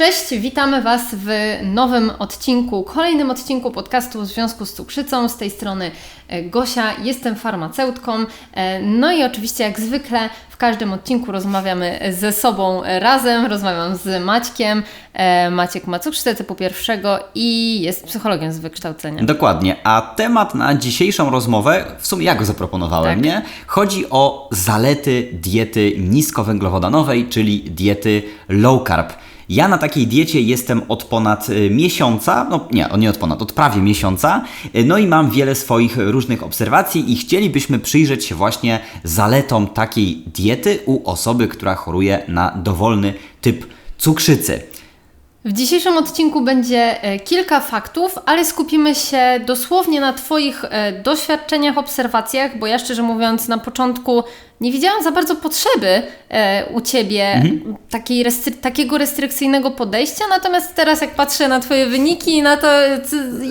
Cześć, witamy Was w nowym odcinku, kolejnym odcinku podcastu w związku z cukrzycą. Z tej strony e, Gosia, jestem farmaceutką. E, no i oczywiście, jak zwykle, w każdym odcinku rozmawiamy ze sobą razem. Rozmawiam z Maćkiem. E, Maciek ma cukrzycę typu pierwszego i jest psychologiem z wykształcenia. Dokładnie, a temat na dzisiejszą rozmowę, w sumie ja go zaproponowałem, Tak. nie? Chodzi o zalety diety niskowęglowodanowej, czyli diety low carb. Ja na takiej diecie jestem od ponad y, miesiąca, no nie, nie od ponad, od prawie miesiąca, y, no i mam wiele swoich różnych obserwacji i chcielibyśmy przyjrzeć się właśnie zaletom takiej diety u osoby, która choruje na dowolny typ cukrzycy. W dzisiejszym odcinku będzie e, kilka faktów, ale skupimy się dosłownie na Twoich e, doświadczeniach, obserwacjach, bo ja szczerze mówiąc na początku nie widziałam za bardzo potrzeby e, u Ciebie takiej restry- takiego restrykcyjnego podejścia, natomiast teraz jak patrzę na Twoje wyniki, na to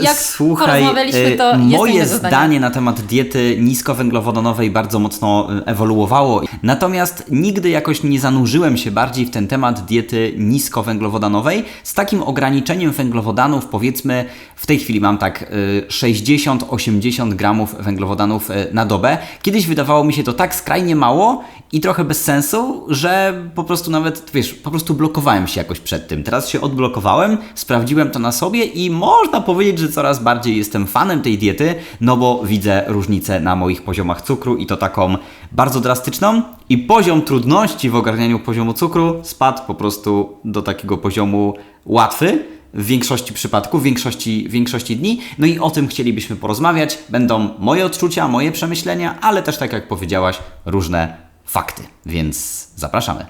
jak Słuchaj, porozmawialiśmy, e, to moje zdanie na temat diety niskowęglowodanowej bardzo mocno e, ewoluowało. Natomiast nigdy jakoś nie zanurzyłem się bardziej w ten temat diety niskowęglowodanowej z takim ograniczeniem węglowodanów, powiedzmy w tej chwili mam tak e, 60-80 gramów węglowodanów e, na dobę. Kiedyś wydawało mi się to tak skrajnie mało i trochę bez sensu, że po prostu nawet, wiesz, po prostu blokowałem się jakoś przed tym. Teraz się odblokowałem, sprawdziłem to na sobie i można powiedzieć, że coraz bardziej jestem fanem tej diety, no bo widzę różnicę na moich poziomach cukru i to taką bardzo drastyczną i poziom trudności w ogarnianiu poziomu cukru spadł po prostu do takiego poziomu łatwy w większości przypadków, w większości, w większości dni. No i o tym chcielibyśmy porozmawiać. Będą moje odczucia, moje przemyślenia, ale też, tak jak powiedziałaś, różne fakty. Więc zapraszamy.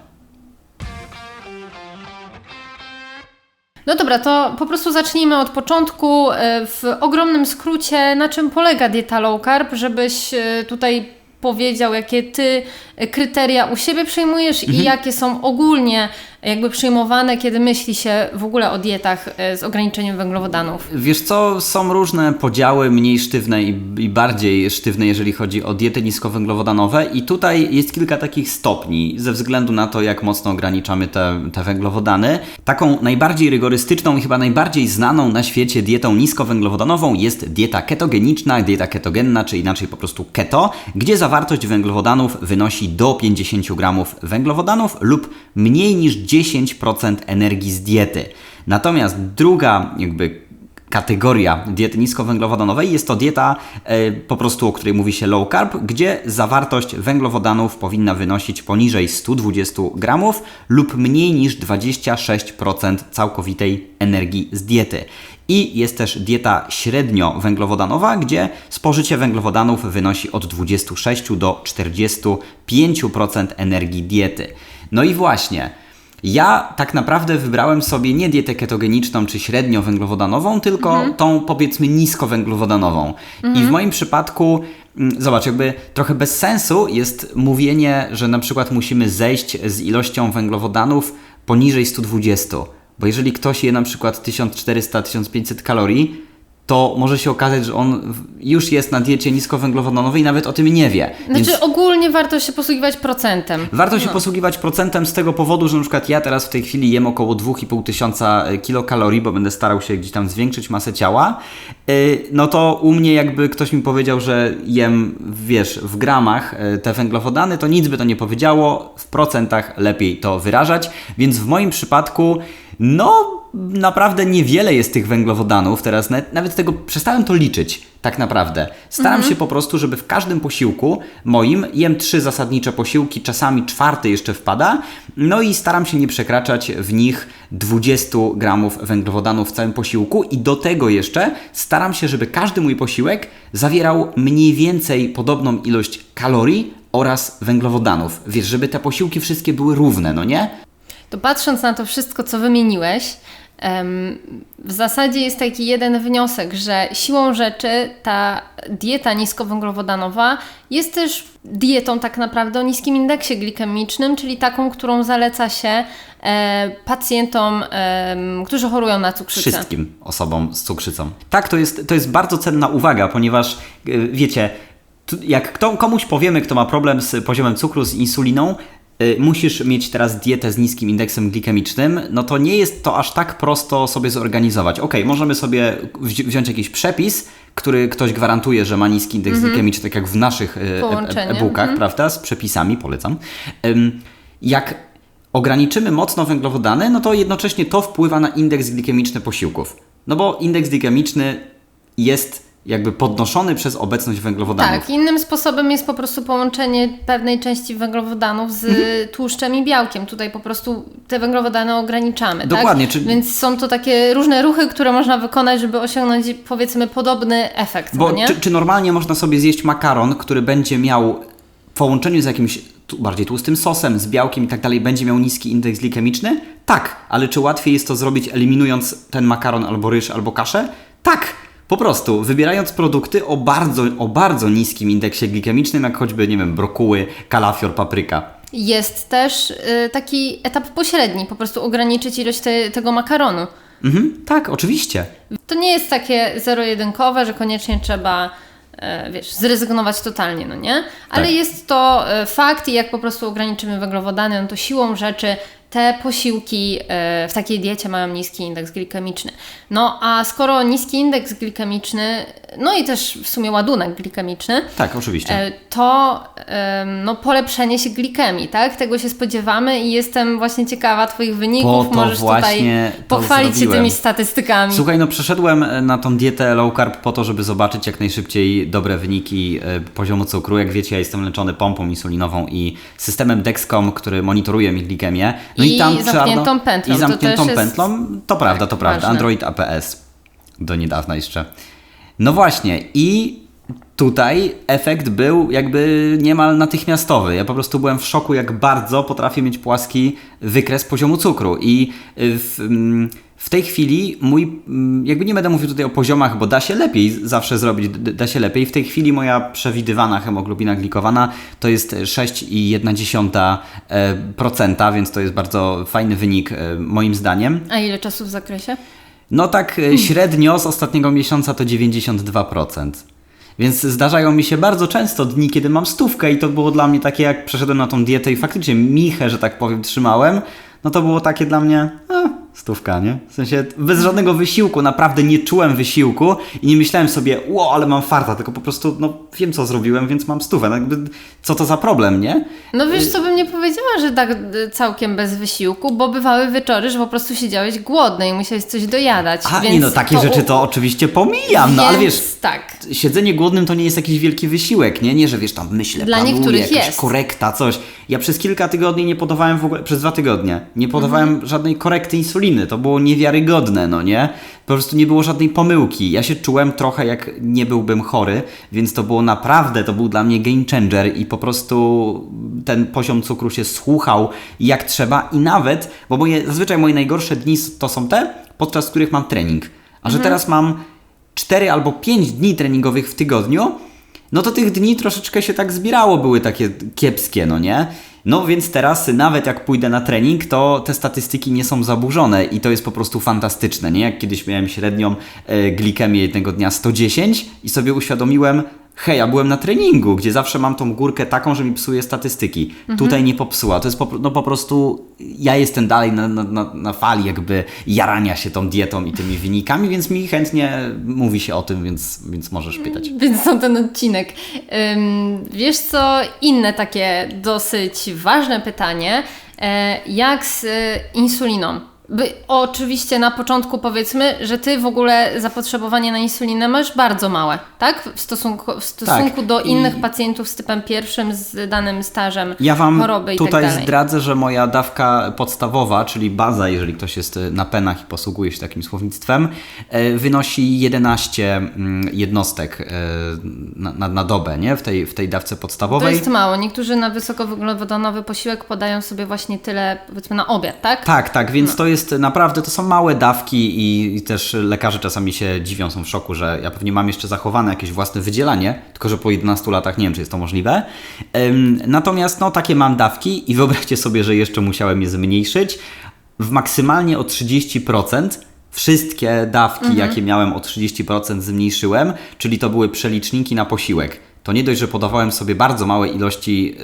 No dobra, to po prostu zacznijmy od początku. e, W ogromnym skrócie, na czym polega dieta low carb, żebyś e, tutaj powiedział, jakie ty e, kryteria u siebie przyjmujesz Mhm. i jakie są ogólnie jakby przyjmowane, kiedy myśli się w ogóle o dietach e, z ograniczeniem węglowodanów. Wiesz co, są różne podziały, mniej sztywne i, bardziej sztywne, jeżeli chodzi o diety niskowęglowodanowe i tutaj jest kilka takich stopni, ze względu na to, jak mocno ograniczamy te, te węglowodany. Taką najbardziej rygorystyczną i chyba najbardziej znaną na świecie dietą niskowęglowodanową jest dieta ketogeniczna, dieta ketogenna, czy inaczej po prostu keto, gdzie zawartość węglowodanów wynosi do 50 gramów węglowodanów lub mniej niż 10% energii z diety. Natomiast druga jakby kategoria diety niskowęglowodanowej jest to dieta e, po prostu, o której mówi się low carb, gdzie zawartość węglowodanów powinna wynosić poniżej 120 gramów lub mniej niż 26% całkowitej energii z diety. I jest też dieta średnio węglowodanowa, gdzie spożycie węglowodanów wynosi od 26 do 45% energii diety. No i właśnie, ja tak naprawdę wybrałem sobie nie dietę ketogeniczną czy średnio węglowodanową, tylko tą powiedzmy niskowęglowodanową. I w moim przypadku, mm, zobacz, jakby trochę bez sensu jest mówienie, że na przykład musimy zejść z ilością węglowodanów poniżej 120. Bo jeżeli ktoś je na przykład 1400-1500 kalorii, to może się okazać, że on już jest na diecie niskowęglowodanowej i nawet o tym nie wie. Znaczy Więc- ogólnie warto się posługiwać procentem. Warto się posługiwać procentem z tego powodu, że na przykład ja teraz w tej chwili jem około 2,5 tysiąca e, kilokalorii, bo będę starał się gdzieś tam zwiększyć masę ciała. Yy, No to u mnie jakby ktoś mi powiedział, że jem, wiesz, w gramach e, te węglowodany, to nic by to nie powiedziało, w procentach lepiej to wyrażać, więc w moim przypadku, no naprawdę niewiele jest tych węglowodanów, teraz nawet, nawet tego przestałem to liczyć, tak naprawdę. Staram się po prostu, żeby w każdym posiłku moim jem trzy zasadnicze posiłki, czasami czwarty jeszcze wpada, no i staram się nie przekraczać w nich 20 gramów węglowodanów w całym posiłku i do tego jeszcze staram się, żeby każdy mój posiłek zawierał mniej więcej podobną ilość kalorii oraz węglowodanów. Wiesz, żeby te posiłki wszystkie były równe, no nie? To patrząc na to wszystko, co wymieniłeś, w zasadzie jest taki jeden wniosek, że siłą rzeczy ta dieta niskowęglowodanowa jest też dietą tak naprawdę o niskim indeksie glikemicznym, czyli taką, którą zaleca się e, pacjentom, którzy chorują na cukrzycę. wszystkim osobom z cukrzycą. Tak, to jest, to jest bardzo cenna uwaga, ponieważ y, wiecie, jak komuś powiemy, kto ma problem z poziomem cukru, z insuliną, musisz mieć teraz dietę z niskim indeksem glikemicznym, no to nie jest to aż tak prosto sobie zorganizować. Ok, możemy sobie wzi- wziąć jakiś przepis, który ktoś gwarantuje, że ma niski indeks glikemiczny, tak jak w naszych y, e- Połączenie. e-bookach, prawda, z przepisami, polecam. Jak ograniczymy mocno węglowodany, no to jednocześnie to wpływa na indeks glikemiczny posiłków. No bo indeks glikemiczny jest jakby podnoszony przez obecność węglowodanów. Tak, innym sposobem jest po prostu połączenie pewnej części węglowodanów z Mhm. tłuszczem i białkiem. Tutaj po prostu te węglowodany ograniczamy. Dokładnie, Tak? czyli- Więc są to takie różne ruchy, które można wykonać, żeby osiągnąć powiedzmy podobny efekt. Bo no nie? czy, czy normalnie można sobie zjeść makaron, który będzie miał w połączeniu z jakimś bardziej tłustym sosem, z białkiem i tak dalej, będzie miał niski indeks glikemiczny? Tak, ale czy łatwiej jest to zrobić eliminując ten makaron albo ryż albo kaszę? Tak, po prostu wybierając produkty o bardzo, o bardzo niskim indeksie glikemicznym, jak choćby, nie wiem, brokuły, kalafior, papryka. Jest też y, taki etap pośredni, po prostu ograniczyć ilość te, tego makaronu. Mhm, tak, oczywiście. To nie jest takie zero-jedynkowe, że koniecznie trzeba, e, wiesz, zrezygnować totalnie, no nie? Ale Tak. jest to e, fakt i jak po prostu ograniczymy węglowodany, no to siłą rzeczy te posiłki e, w takiej diecie mają niski indeks glikemiczny. No a skoro niski indeks glikemiczny, no i też w sumie ładunek glikemiczny, Tak, oczywiście. e, to no, polepszenie się glikemii, tak? Tego się spodziewamy i jestem właśnie ciekawa Twoich wyników. Po to Możesz właśnie tutaj pochwalić się tymi statystykami. Słuchaj, no przeszedłem e, na tą dietę low carb po to, żeby zobaczyć jak najszybciej dobre wyniki poziomu cukru. Jak wiecie, ja jestem leczony pompą insulinową i systemem Dexcom, który monitoruje mi glikemię. No I trzeba, zamkniętą no, pętlą, I to zamkniętą jest pętlą. To prawda, to prawda. ważne. Android APS. Do niedawna jeszcze. No właśnie i tutaj efekt był jakby niemal natychmiastowy. Ja po prostu byłem w szoku, jak bardzo potrafię mieć płaski wykres poziomu cukru. I y, w, mm, w tej chwili mój, mm, jakby nie będę mówił tutaj o poziomach, bo da się lepiej zawsze zrobić, da się lepiej. W tej chwili moja przewidywana hemoglobina glikowana to jest 6,1%, więc to jest bardzo fajny wynik e, moim zdaniem. A ile czasu w zakresie? No tak e, średnio z ostatniego miesiąca to 92%. Więc zdarzają mi się bardzo często dni, kiedy mam stówkę i to było dla mnie takie, jak przeszedłem na tą dietę i faktycznie michę, że tak powiem, trzymałem, no to było takie dla mnie, stówka, nie? W sensie bez żadnego wysiłku, naprawdę nie czułem wysiłku i nie myślałem sobie, ło, ale mam farta, tylko po prostu, no wiem co zrobiłem, więc mam stówę. No, jakby, co to za problem, nie? No wiesz, co bym nie powiedziała, że tak y, całkiem bez wysiłku, bo bywały wieczory, że po prostu siedziałeś głodny i musiałeś coś dojadać. A więc nie no, takie to rzeczy to oczywiście pomijam, no ale więc wiesz, tak. siedzenie głodnym to nie jest jakiś wielki wysiłek, nie? Nie, że wiesz, tam myślę, Dla planuję, niektórych jakaś jest. korekta, coś. Ja przez kilka tygodni nie podawałem w ogóle, przez dwa tygodnie, nie podawałem Mhm. żadnej korekty insuliny. To było niewiarygodne, no nie? Po prostu nie było żadnej pomyłki. Ja się czułem trochę jak nie byłbym chory, więc to było naprawdę, to był dla mnie game changer i po prostu ten poziom cukru się słuchał jak trzeba i nawet, bo moje, zazwyczaj moje najgorsze dni to są te, podczas których mam trening. A że Mhm. teraz mam 4 albo 5 dni treningowych w tygodniu, no to tych dni troszeczkę się tak zbierało, były takie kiepskie, no nie? No więc teraz nawet jak pójdę na trening, to te statystyki nie są zaburzone i to jest po prostu fantastyczne, nie? Jak kiedyś miałem średnią e, glikemię jednego dnia 110 i sobie uświadomiłem, hej, ja byłem na treningu, gdzie zawsze mam tą górkę taką, że mi psuje statystyki. Tutaj nie popsuła. To jest po, no po prostu, ja jestem dalej na, na, na, fali jakby jarania się tą dietą i tymi wynikami, więc mi chętnie mówi się o tym, więc, więc możesz pytać. Więc są ten odcinek. Ym, wiesz co, inne takie dosyć ważne pytanie, e, jak z insuliną? By, oczywiście na początku powiedzmy, że ty w ogóle zapotrzebowanie na insulinę masz bardzo małe, tak? W stosunku, w stosunku Tak. do I- innych pacjentów z typem pierwszym, z danym stażem Ja Wam choroby i tutaj tak dalej. zdradzę, że moja dawka podstawowa, czyli baza, jeżeli ktoś jest na penach i posługuje się takim słownictwem, e, wynosi 11 mm, jednostek e, na, na, na dobę, nie? W tej, w tej dawce To podstawowej. jest mało. Niektórzy na wysokowęglowodanowy posiłek podają sobie właśnie tyle, powiedzmy na obiad, tak? Tak, tak, więc to jest naprawdę, to są małe dawki i, i też lekarze czasami się dziwią, są w szoku, że ja pewnie mam jeszcze zachowane jakieś własne wydzielanie, tylko że po 11 latach nie wiem, czy jest to możliwe. Ym, natomiast no takie mam dawki i wyobraźcie sobie, że jeszcze musiałem je zmniejszyć w maksymalnie o 30%. Wszystkie dawki, jakie miałem o 30% zmniejszyłem, czyli to były przeliczniki na posiłek. To nie dość, że podawałem sobie bardzo małe ilości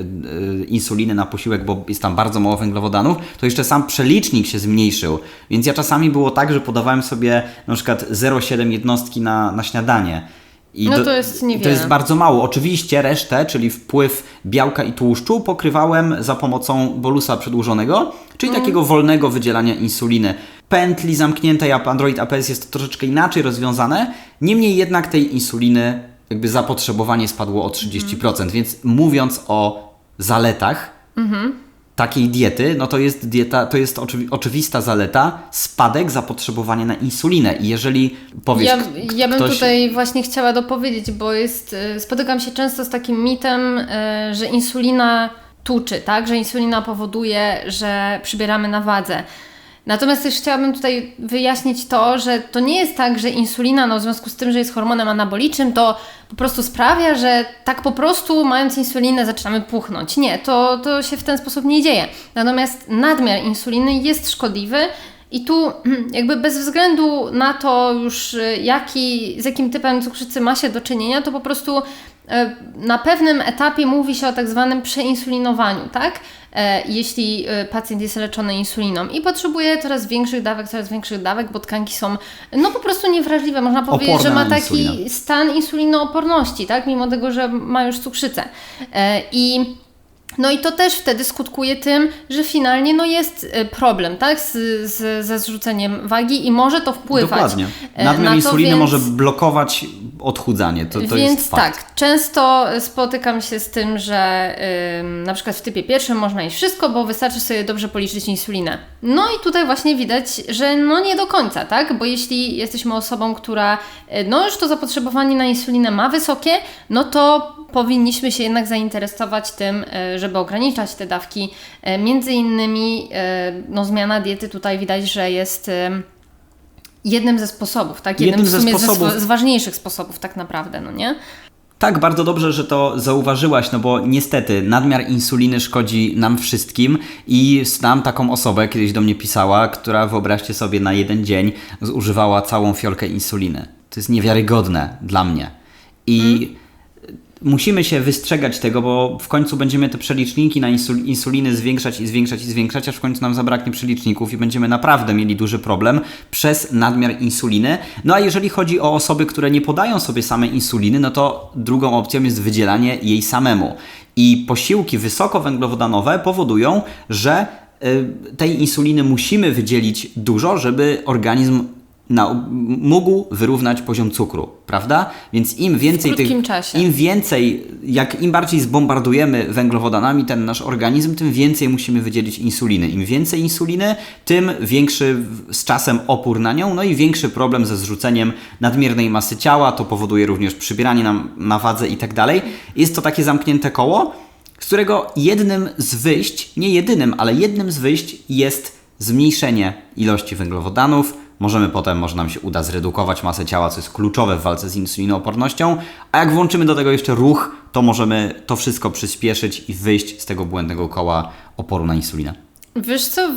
yy, insuliny na posiłek, bo jest tam bardzo mało węglowodanów, to jeszcze sam przelicznik się zmniejszył. Więc ja czasami było tak, że podawałem sobie na przykład 0,7 jednostki na, na śniadanie. I no to jest niewiele. To jest bardzo mało. Oczywiście resztę, czyli wpływ białka i tłuszczu pokrywałem za pomocą bolusa przedłużonego, czyli mm. takiego wolnego wydzielania insuliny. Pętli zamkniętej Android APS jest to troszeczkę inaczej rozwiązane, niemniej jednak tej insuliny jakby zapotrzebowanie spadło o 30%, mm. więc mówiąc o zaletach, -hmm takiej diety, no to jest dieta, to jest oczywi oczywista zaleta, spadek zapotrzebowania na insulinę. I jeżeli powiesz. Ja, ja bym ktoś... tutaj właśnie chciała dopowiedzieć, bo jest, y, spotykam się często z takim mitem, y, że insulina tuczy, tak? Że insulina powoduje, że przybieramy na wadze. Natomiast też chciałabym tutaj wyjaśnić to, że to nie jest tak, że insulina, no w związku z tym, że jest hormonem anabolicznym, to po prostu sprawia, że tak po prostu mając insulinę zaczynamy puchnąć. Nie, to, to się w ten sposób nie dzieje. Natomiast nadmiar insuliny jest szkodliwy i tu jakby bez względu na to już jaki, z jakim typem cukrzycy ma się do czynienia, to po prostu na pewnym etapie mówi się o tak zwanym przeinsulinowaniu, tak? E, jeśli e, pacjent jest leczony insuliną i potrzebuje coraz większych dawek, coraz większych dawek, bo tkanki są no po prostu niewrażliwe. Można powiedzieć, Oporne że ma taki insulina. stan insulinooporności, tak? Mimo tego, że ma już cukrzycę. I no i to też wtedy skutkuje tym, że finalnie no jest e, problem tak, z, z, ze zrzuceniem wagi i może to wpływać. Dokładnie. E, Nadmiar na insuliny więc... może blokować odchudzanie. To, to więc jest fakt. tak, często spotykam się z tym, że ym, na przykład w typie pierwszym można jeść wszystko, bo wystarczy sobie dobrze policzyć insulinę. No i tutaj właśnie widać, że no nie do końca, tak? Bo jeśli jesteśmy osobą, która e, no już to zapotrzebowanie na insulinę ma wysokie, no to powinniśmy się jednak zainteresować tym, e, żeby ograniczać te dawki. E, między innymi e, no, zmiana diety tutaj widać, że jest jednym ze sposobów, tak? Jednym, jednym ze sposobów. z ważniejszych sposobów tak naprawdę, no nie? Tak, bardzo dobrze, że to zauważyłaś, no bo niestety nadmiar insuliny szkodzi nam wszystkim i znam taką osobę, kiedyś do mnie pisała, która wyobraźcie sobie na jeden dzień zużywała całą fiolkę insuliny. To jest niewiarygodne dla mnie. I hmm musimy się wystrzegać tego, bo w końcu będziemy te przeliczniki na insuliny zwiększać i zwiększać i zwiększać, aż w końcu nam zabraknie przeliczników i będziemy naprawdę mieli duży problem przez nadmiar insuliny. No a jeżeli chodzi o osoby, które nie podają sobie samej insuliny, no to drugą opcją jest wydzielanie jej samemu. I posiłki wysokowęglowodanowe powodują, że y, tej insuliny musimy wydzielić dużo, żeby organizm na, mógł wyrównać poziom cukru, prawda? Więc im więcej w tych, czasie. im więcej, jak im bardziej zbombardujemy węglowodanami ten nasz organizm, tym więcej musimy wydzielić insuliny. Im więcej insuliny, tym większy z czasem opór na nią, no i większy problem ze zrzuceniem nadmiernej masy ciała, to powoduje również przybieranie na, na wadze i tak dalej. Jest to takie zamknięte koło, z którego jednym z wyjść, nie jedynym, ale jednym z wyjść jest zmniejszenie ilości węglowodanów, Możemy potem, może nam się uda zredukować masę ciała, co jest kluczowe w walce z insulinoopornością, a jak włączymy do tego jeszcze ruch, to możemy to wszystko przyspieszyć i wyjść z tego błędnego koła oporu na insulinę. Wiesz co,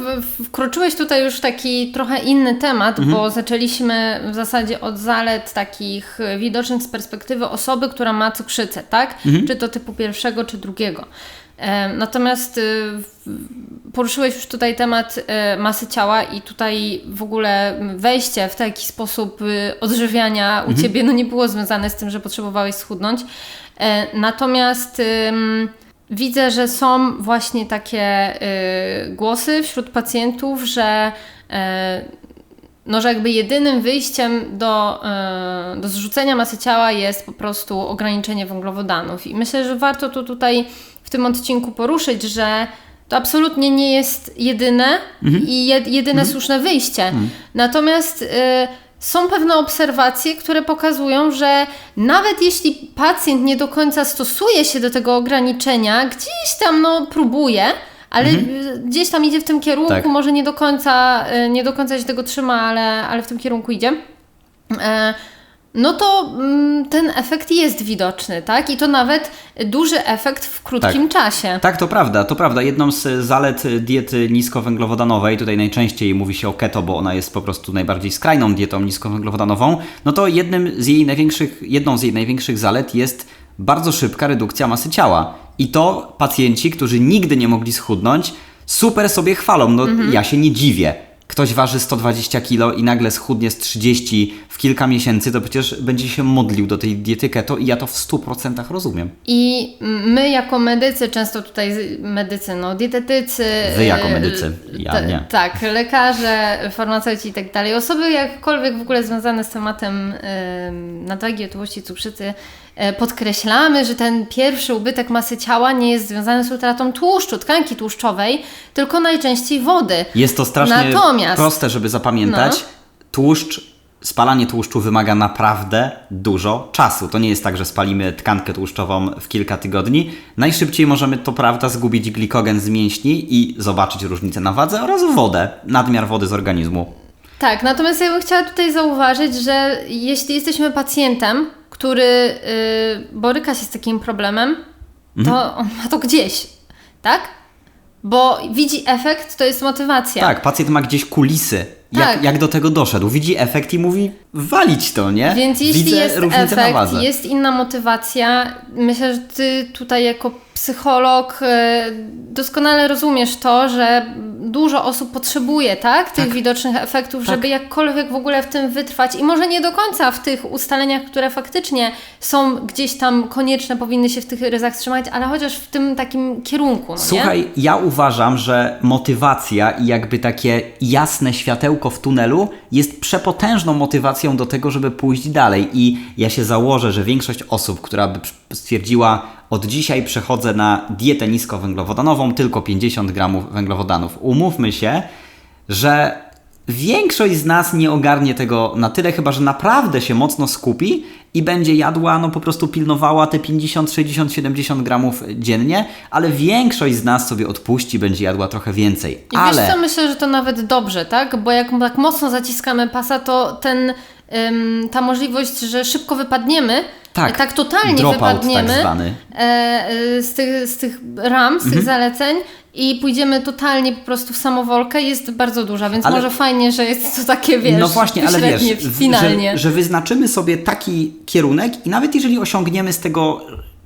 wkroczyłeś tutaj już taki trochę inny temat, mhm. bo zaczęliśmy w zasadzie od zalet takich widocznych z perspektywy osoby, która ma cukrzycę, tak? Mhm. Czy to typu pierwszego, czy drugiego. Natomiast y, poruszyłeś już tutaj temat y, masy ciała i tutaj w ogóle wejście w taki sposób y, odżywiania u mhm. Ciebie no nie było związane z tym, że potrzebowałeś schudnąć. E, natomiast widzę, że są właśnie takie głosy wśród pacjentów, że e, no, że jakby jedynym wyjściem do, do zrzucenia masy ciała jest po prostu ograniczenie węglowodanów. I myślę, że warto tu tutaj w tym odcinku poruszyć, że to absolutnie nie jest jedyne mhm. i jedyne mhm. słuszne wyjście. Mhm. Natomiast y, są pewne obserwacje, które pokazują, że nawet jeśli pacjent nie do końca stosuje się do tego ograniczenia, gdzieś tam no, próbuje, ale mhm. gdzieś tam idzie w tym kierunku, tak. może nie do końca, y, nie do końca się tego trzyma, ale, ale w tym kierunku idzie. E, no to mm, ten efekt jest widoczny, tak? I to nawet duży efekt w krótkim tak. czasie. Tak, to prawda, to prawda. Jedną z zalet diety niskowęglowodanowej, tutaj najczęściej mówi się o keto, bo ona jest po prostu najbardziej skrajną dietą niskowęglowodanową, no to jednym z jej największych, jedną z jej największych zalet jest bardzo szybka redukcja masy ciała. I to pacjenci, którzy nigdy nie mogli schudnąć, super sobie chwalą. No ja się nie dziwię. Ktoś waży 120 kg i nagle schudnie z 30 w kilka miesięcy, to przecież będzie się modlił do tej diety keto i ja to w 100% rozumiem. I my jako medycy, często tutaj medycy, no dietetycy... Wy jako medycy, ja ta- nie. Tak, lekarze, farmaceuci i tak dalej. Osoby jakkolwiek w ogóle związane z tematem e, nadwagi, otyłości, cukrzycy, podkreślamy, że ten pierwszy ubytek masy ciała nie jest związany z utratą tłuszczu, tkanki tłuszczowej, tylko najczęściej wody. Jest to strasznie Natomiast- proste, żeby zapamiętać. No. Tłuszcz, spalanie tłuszczu wymaga naprawdę dużo czasu. To nie jest tak, że spalimy tkankę tłuszczową w kilka tygodni. Najszybciej możemy, to prawda, zgubić glikogen z mięśni i zobaczyć różnicę na wadze oraz wodę, nadmiar wody z organizmu. Tak, natomiast ja bym chciała tutaj zauważyć, że jeśli jesteśmy pacjentem, który y, boryka się z takim problemem, to Mhm. on ma to gdzieś, tak? Bo widzi efekt, to jest motywacja. Tak, pacjent ma gdzieś kulisy. Tak. Jak, jak do tego doszedł? Widzi efekt i mówi walić to, nie? Więc jeśli Widzę jest różnicę na efekt, jest inna motywacja, myślę, że Ty tutaj jako psycholog e, doskonale rozumiesz to, że dużo osób potrzebuje, tak? Tych widocznych efektów, Tak. żeby jakkolwiek w ogóle w tym wytrwać i może nie do końca w tych ustaleniach, które faktycznie są gdzieś tam konieczne, powinny się w tych ryzach trzymać, ale chociaż w tym takim kierunku, no nie? Słuchaj, ja uważam, że motywacja i jakby takie jasne światełko w tunelu jest przepotężną motywacją do tego, żeby pójść dalej. I ja się założę, że większość osób, która by stwierdziła, od dzisiaj przechodzę na dietę niskowęglowodanową, tylko 50 gramów węglowodanów. Umówmy się, że większość z nas nie ogarnie tego na tyle, chyba że naprawdę się mocno skupi i będzie jadła, no po prostu pilnowała te 50, 60, 70 gramów dziennie, ale większość z nas sobie odpuści, będzie jadła trochę więcej. I ale wiesz co, myślę, że to nawet dobrze, tak? Bo jak tak mocno zaciskamy pasa, to ten, ta możliwość, że szybko wypadniemy, Tak, tak totalnie dropout wypadniemy tak z, tych, z tych ram, z Mhm. tych zaleceń i pójdziemy totalnie po prostu w samowolkę, jest bardzo duża, więc Ale- może fajnie, że jest to takie, wiesz, no właśnie, ale wiesz, finalnie. Że, że wyznaczymy sobie taki kierunek i nawet jeżeli osiągniemy z tego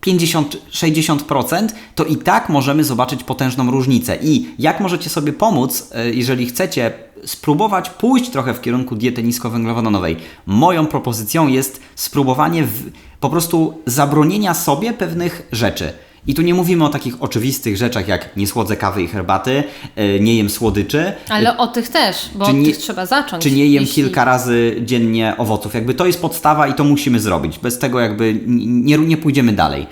50-60%, to i tak możemy zobaczyć potężną różnicę. I jak możecie sobie pomóc, e, jeżeli chcecie spróbować pójść trochę w kierunku diety niskowęglowodanowej? Moją propozycją jest spróbowanie w, po prostu zabronienia sobie pewnych rzeczy. I tu nie mówimy o takich oczywistych rzeczach jak nie słodzę kawy i herbaty, e, nie jem słodyczy, Ale o tych też, bo Czy od nie- tych trzeba zacząć. czy nie jem jeśli- kilka razy dziennie owoców. Jakby to jest podstawa i to musimy zrobić. Bez tego jakby nie, nie pójdziemy dalej.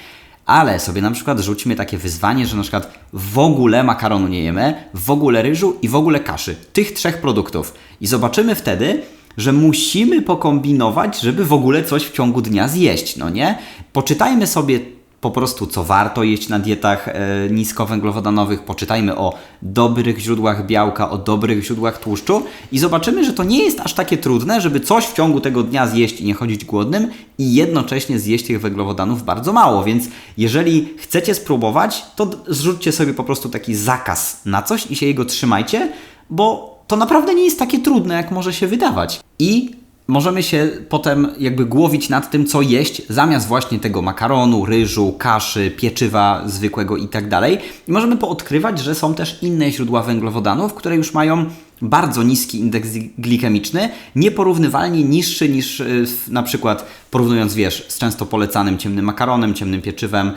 Ale sobie na przykład rzućmy takie wyzwanie, że na przykład w ogóle makaronu nie jemy, w ogóle ryżu i w ogóle kaszy. Tych trzech produktów. I zobaczymy wtedy, że musimy pokombinować, żeby w ogóle coś w ciągu dnia zjeść, no nie? Poczytajmy sobie po prostu, co warto jeść na dietach e, niskowęglowodanowych, poczytajmy o dobrych źródłach białka, o dobrych źródłach tłuszczu i zobaczymy, że to nie jest aż takie trudne, żeby coś w ciągu tego dnia zjeść i nie chodzić głodnym i jednocześnie zjeść tych węglowodanów bardzo mało. Więc jeżeli chcecie spróbować, to zrzućcie sobie po prostu taki zakaz na coś i się jego trzymajcie, bo to naprawdę nie jest takie trudne, jak może się wydawać. I możemy się potem jakby głowić nad tym, co jeść, zamiast właśnie tego makaronu, ryżu, kaszy, pieczywa zwykłego i tak dalej. I możemy poodkrywać, że są też inne źródła węglowodanów, które już mają bardzo niski indeks glikemiczny, nieporównywalnie niższy niż w- na przykład porównując, wiesz, z często polecanym ciemnym makaronem, ciemnym pieczywem,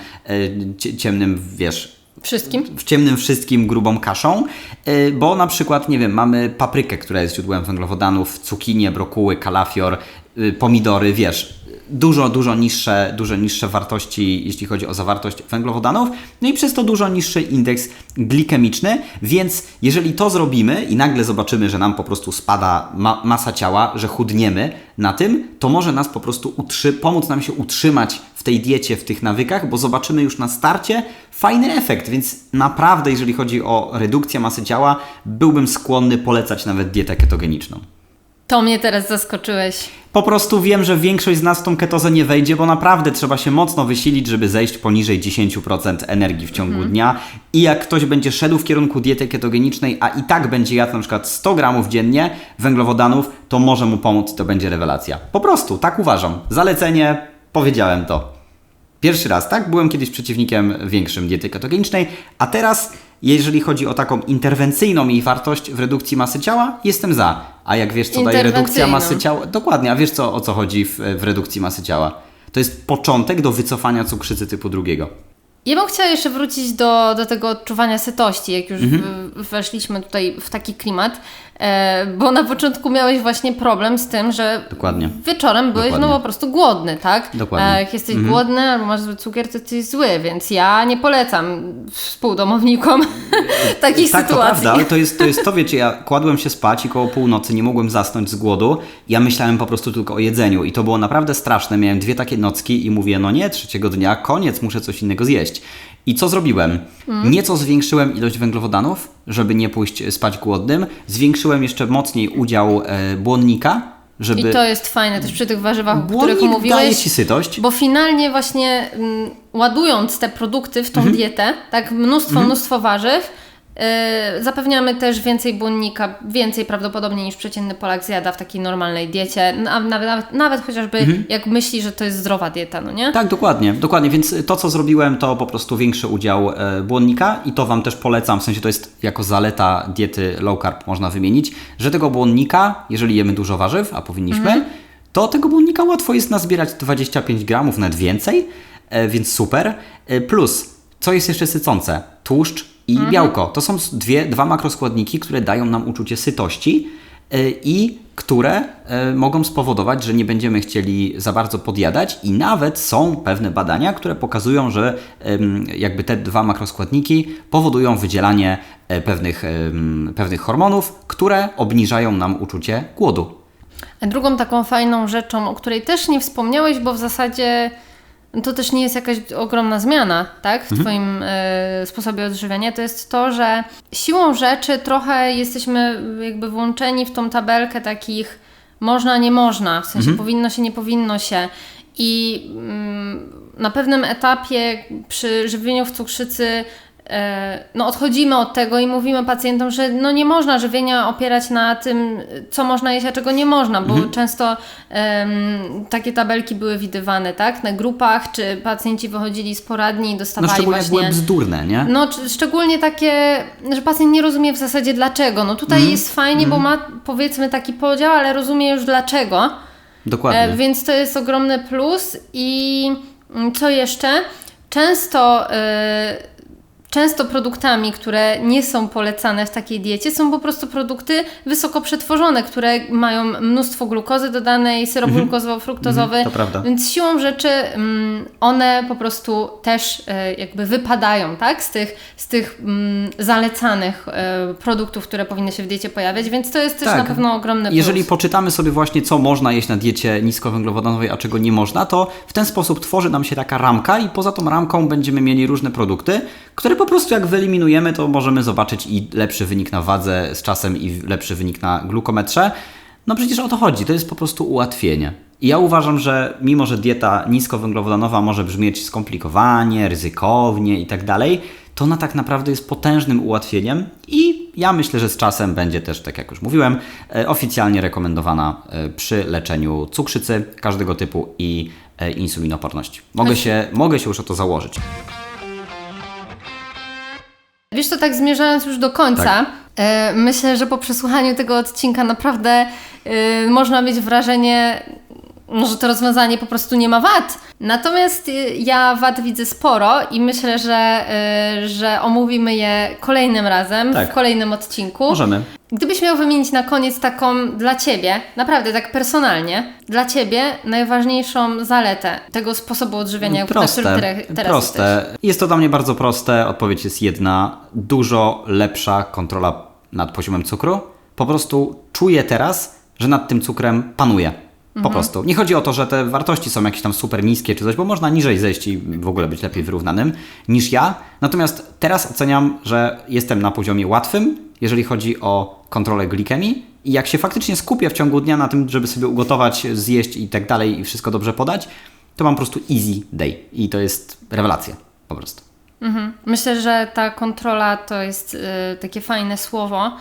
cie- ciemnym, wiesz, Wszystkim? w ciemnym wszystkim grubą kaszą, yy, bo na przykład, nie wiem, mamy paprykę, która jest źródłem węglowodanów, cukinię, brokuły, kalafior, pomidory, wiesz, dużo, dużo niższe, dużo niższe wartości, jeśli chodzi o zawartość węglowodanów, no i przez to dużo niższy indeks glikemiczny, więc jeżeli to zrobimy i nagle zobaczymy, że nam po prostu spada ma masa ciała, że chudniemy na tym, to może nas po prostu pomóc nam się utrzymać w tej diecie, w tych nawykach, bo zobaczymy już na starcie fajny efekt, więc naprawdę, jeżeli chodzi o redukcję masy ciała, byłbym skłonny polecać nawet dietę ketogeniczną. To mnie teraz zaskoczyłeś. Po prostu wiem, że większość z nas w tą ketozę nie wejdzie, bo naprawdę trzeba się mocno wysilić, żeby zejść poniżej 10% energii w ciągu dnia. I jak ktoś będzie szedł w kierunku diety ketogenicznej, a i tak będzie jadł na przykład 100 gramów dziennie węglowodanów, to może mu pomóc i to będzie rewelacja. Po prostu, tak uważam. Zalecenie, powiedziałem to. Pierwszy raz, tak? Byłem kiedyś przeciwnikiem większym diety ketogenicznej, a teraz, jeżeli chodzi o taką interwencyjną jej wartość w redukcji masy ciała, jestem za. A jak wiesz, co daje redukcja masy ciała? Dokładnie, a wiesz, co, o co chodzi w, w redukcji masy ciała? To jest początek do wycofania cukrzycy typu drugiego. Ja bym chciała jeszcze wrócić do, do tego odczuwania sytości, jak już Mhm. weszliśmy tutaj w taki klimat, e, bo na początku miałeś właśnie problem z tym, że Dokładnie. wieczorem byłeś Dokładnie. no po prostu głodny, tak? Dokładnie. Mhm. E, jak jesteś głodny albo masz zły cukier, to jesteś zły, więc ja nie polecam współdomownikom takich tak, to sytuacji. prawda, ale to jest, to jest to, wiecie, ja kładłem się spać i koło północy nie mogłem zasnąć z głodu. Ja myślałem po prostu tylko o jedzeniu i to było naprawdę straszne. Miałem dwie takie nocki i mówię, no nie, trzeciego dnia, koniec, muszę coś innego zjeść. I co zrobiłem? Mhm. Nieco zwiększyłem ilość węglowodanów, żeby nie pójść spać głodnym. Zwiększyłem jeszcze mocniej udział e, błonnika, żeby... I to jest fajne też przy tych warzywach, o których Błonnik daje mówiłeś. Ci sytość. Bo finalnie właśnie mm, ładując te produkty w tą Mhm. dietę, tak mnóstwo, mnóstwo warzyw, zapewniamy też więcej błonnika, więcej prawdopodobnie niż przeciętny Polak zjada w takiej normalnej diecie, a nawet, nawet, nawet chociażby jak myśli, że to jest zdrowa dieta, no nie? Tak, dokładnie, dokładnie. Więc to, co zrobiłem, to po prostu większy udział e, błonnika i to Wam też polecam, w sensie to jest jako zaleta diety low carb można wymienić, że tego błonnika, jeżeli jemy dużo warzyw, a powinniśmy, to tego błonnika łatwo jest nazbierać 25 gramów, nawet więcej, e, więc super. E, plus, co jest jeszcze sycące? Tłuszcz i białko. To są dwie, dwa makroskładniki, które dają nam uczucie sytości e, i które e, mogą spowodować, że nie będziemy chcieli za bardzo podjadać i nawet są pewne badania, które pokazują, że jakby te dwa makroskładniki powodują wydzielanie e, pewnych, pewnych hormonów, które obniżają nam uczucie głodu. Drugą taką fajną rzeczą, o której też nie wspomniałeś, bo w zasadzie to też nie jest jakaś ogromna zmiana, tak, w Twoim e, sposobie odżywiania, to jest to, że siłą rzeczy trochę jesteśmy jakby włączeni w tą tabelkę takich można, nie można, w sensie powinno się, nie powinno się. I mm, na pewnym etapie przy żywieniu w cukrzycy no odchodzimy od tego i mówimy pacjentom, że no nie można żywienia opierać na tym, co można jeść, a czego nie można, bo często em, takie tabelki były widywane, tak, na grupach, czy pacjenci wychodzili z poradni i No dostawali szczególnie jak były właśnie... bzdurne, nie? No, szczególnie takie, że pacjent nie rozumie w zasadzie dlaczego. No tutaj jest fajnie, bo ma powiedzmy taki podział, ale rozumie już dlaczego. Dokładnie. E, więc to jest ogromny plus. I mm, co jeszcze? Często, e, często produktami, które nie są polecane w takiej diecie, są po prostu produkty wysoko przetworzone, które mają mnóstwo glukozy dodanej, syrop glukozowo-fruktozowy. Mhm, to prawda. Więc siłą rzeczy mm, one po prostu też e, jakby wypadają, tak? Z tych, z tych mm, zalecanych e, produktów, które powinny się w diecie pojawiać, więc to jest też Tak. na pewno ogromny plus. Jeżeli poczytamy sobie właśnie, co można jeść na diecie niskowęglowodanowej, a czego nie można, to w ten sposób tworzy nam się taka ramka i poza tą ramką będziemy mieli różne produkty, które po prostu jak wyeliminujemy, to możemy zobaczyć i lepszy wynik na wadze z czasem i lepszy wynik na glukometrze. No przecież o to chodzi, to jest po prostu ułatwienie. I ja uważam, że mimo, że dieta niskowęglowodanowa może brzmieć skomplikowanie, ryzykownie i tak dalej, to ona tak naprawdę jest potężnym ułatwieniem i ja myślę, że z czasem będzie też, tak jak już mówiłem, e, oficjalnie rekomendowana e, przy leczeniu cukrzycy każdego typu i e, insulinoporności. Mogę się, mogę się już o to założyć. Wiesz, to tak zmierzając już do końca, Tak. e, myślę, że po przesłuchaniu tego odcinka naprawdę e, można mieć wrażenie, że to rozwiązanie po prostu nie ma wad. Natomiast e, ja wad widzę sporo i myślę, że, e, że omówimy je kolejnym razem, Tak. w kolejnym odcinku. Możemy. Gdybyś miał wymienić na koniec taką dla Ciebie, naprawdę tak personalnie, dla Ciebie najważniejszą zaletę tego sposobu odżywiania, na który Proste, teraz jesteś. proste. Jest to dla mnie bardzo proste. Odpowiedź jest jedna. Dużo lepsza kontrola nad poziomem cukru. Po prostu czuję teraz, że nad tym cukrem panuję. Po Mhm. prostu. Nie chodzi o to, że te wartości są jakieś tam super niskie czy coś, bo można niżej zejść i w ogóle być lepiej wyrównanym niż ja. Natomiast teraz oceniam, że jestem na poziomie łatwym, jeżeli chodzi o kontrolę glikemii. I jak się faktycznie skupię w ciągu dnia na tym, żeby sobie ugotować, zjeść i tak dalej i wszystko dobrze podać, to mam po prostu easy day. I to jest rewelacja. Po prostu. Mhm. Myślę, że ta kontrola to jest y, takie fajne słowo,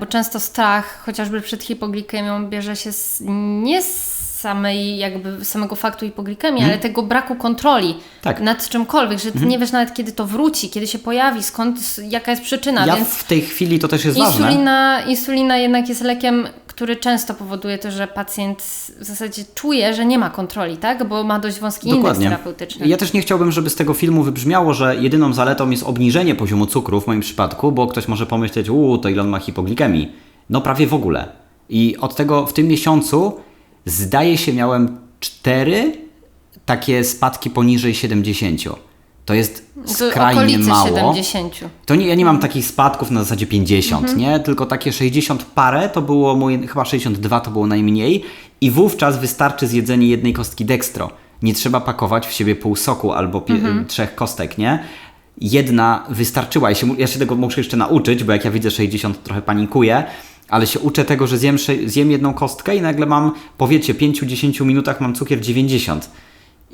bo często strach, chociażby przed hipoglikemią, bierze się z, nie z samej jakby samego faktu hipoglikemii, ale tego braku kontroli Mhm. Tak. Mhm. nad czymkolwiek, że ty nie wiesz nawet kiedy to wróci, kiedy się pojawi, skąd, jaka jest przyczyna, Ja więc w tej chwili to też jest ważne. insulina, insulina jednak jest lekiem, który często powoduje to, że pacjent w zasadzie czuje, że nie ma kontroli, tak? Bo ma dość wąski indeks terapeutyczny. Ja też nie chciałbym, żeby z tego filmu wybrzmiało, że jedyną zaletą jest obniżenie poziomu cukru w moim przypadku, bo ktoś może pomyśleć, uuu, to ile on ma hipoglikemii. No prawie w ogóle. I od tego w tym miesiącu zdaje się miałem cztery takie spadki poniżej 70. To jest To skrajnie okolice mało. 70. To nie, ja nie mam takich spadków na zasadzie 50, Mhm. nie? Tylko takie 60 parę to było moje, chyba 62 to było najmniej i wówczas wystarczy zjedzenie jednej kostki dextro. Nie trzeba pakować w siebie pół soku albo pie- Mhm. trzech kostek, nie? Jedna wystarczyła. Ja się, ja się tego muszę jeszcze nauczyć, bo jak ja widzę 60 trochę panikuję, ale się uczę tego, że zjem, zjem jedną kostkę i nagle mam, powiecie, 5-10 minutach mam cukier 90.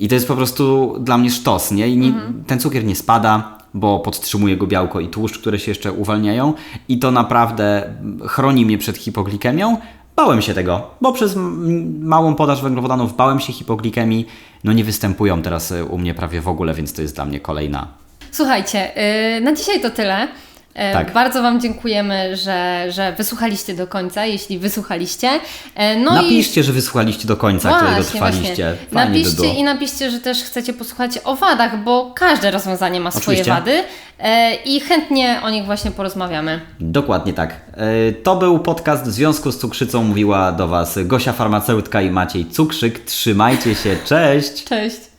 I to jest po prostu dla mnie sztos, nie? I nie, ten cukier nie spada, bo podtrzymuje go białko i tłuszcz, które się jeszcze uwalniają i to naprawdę chroni mnie przed hipoglikemią. Bałem się tego, bo przez małą podaż węglowodanów bałem się hipoglikemii. No nie występują teraz y, u mnie prawie w ogóle, więc to jest dla mnie kolejna. Słuchajcie, yy, na dzisiaj to tyle. E, Tak. Bardzo Wam dziękujemy, że, że wysłuchaliście do końca, jeśli wysłuchaliście. E, No Napiszcie, że wysłuchaliście do końca, i którego właśnie, trwaliście. właśnie. By Napiszcie było. i napiszcie, że też chcecie posłuchać o wadach, bo każde rozwiązanie ma swoje Oczywiście. wady e, i chętnie o nich właśnie porozmawiamy. Dokładnie tak. To był podcast w związku z cukrzycą. Mówiła do Was Gosia Farmaceutka i Maciej Cukrzyk. Trzymajcie się, cześć! Cześć!